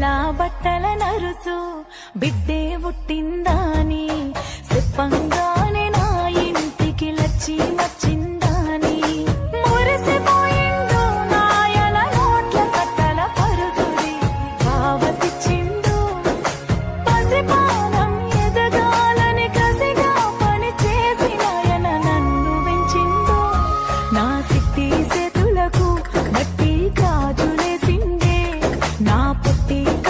తెల్ల బట్టల నరుసు బిడ్డే పుట్టిందా put the